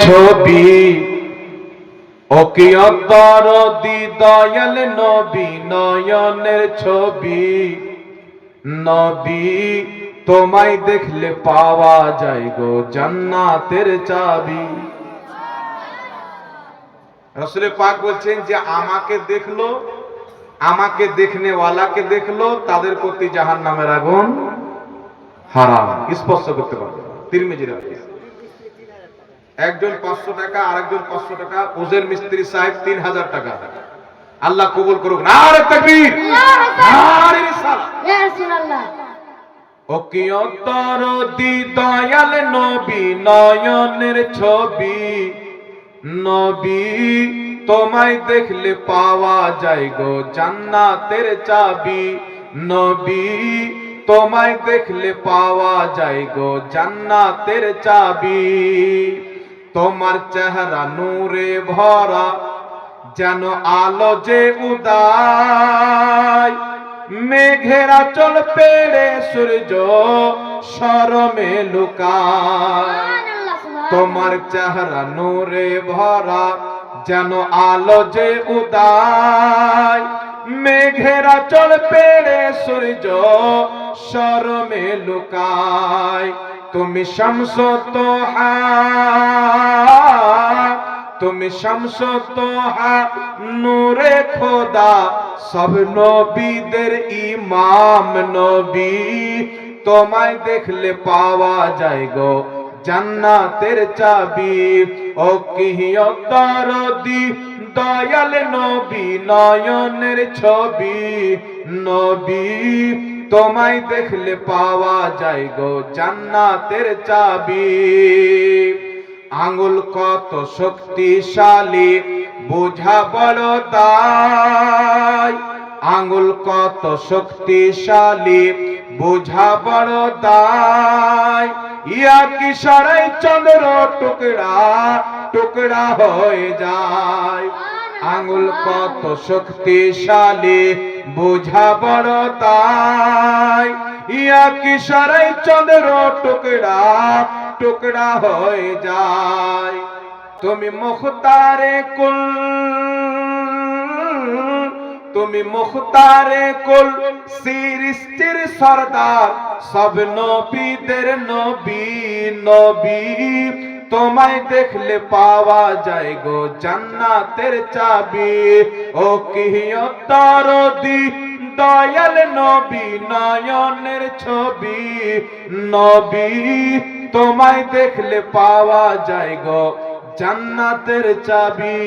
ছবি। অকিয়তর দয়াল নবী নয়নের ছবি। নবী, তোমায় দেখলে পাওয়া যায় গো জান্নাতের চাবি। রসুলের পাক বলছেন যে, আমাকে দেখল, আমাকে দেখনে ওয়ালাকে দেখল, তাদের প্রতি জাহান নামের আগুন হারাম। স্পর্শ করতে পারবে তিরমিজির হাদিস। একজন পাঁচশো টাকা আরেকজন পাঁচশো টাকা ওজের মিস্ত্রি সাহেব তিন হাজার টাকা। আল্লাহ কবুল করুক। তাকবীর। ও কি অন্তর দি দয়াল নবী নয়নের ছবি। নবী তোমায় দেখলে পাওয়া যায় গো জান্নাতের চাবি। নবী তোমায় দেখলে পাওয়া যায় গো জান্নাতের চাবি। তোমার চেহারা নূরে ভরা, যেন আলো যে উদায়। মেঘেরা চল পেড়ে সূর্য সরমে লুকায়। তোমার চেহারা নূরে ভরা, যেন আলো যে উদায়। মেঘেরা চল পেড়ে সূর্য সরমে লুকায়। তুমি শামস তুমি শামস নূরে খোদা, সব নবীদের ইমাম নবী। তোমায় দেখলে পাওয়া যায় গো জান্নাতের চাবি। ও কিহিয়তরদি দয়াল নবী নয়নের ছবি। নবী তোমায় দেখলে পাওয়া যায় গো জান্নাতের চাবি। আঙুল কত শক্তিশালী, বোঝা বড় দায়। আঙুল কত শক্তিশালী, বোঝা বড় দায়। ইয়া কি সারাই চন্দ্র, টুকরা টুকরা হয়ে যায়। আঙুল কত শক্তিশালী বোঝা বড় তাই, ইয়া কি সারাই চন্দ্র টুকরা টুকরা হয়ে যায়। তুমি মুখতারে কুল, তুমি মুখতারে কুল, সৃষ্টির সর্দার, সব নবীদের নবী নবী। তোমায় দেখলে পাওয়া যায় গো জান্নাতের চাবি। ও কিহিয়তরদি দয়াল নবী নয়নের ছবি। নবী, তোমায় দেখলে পাওয়া যায় গো জান্নাতের চাবি।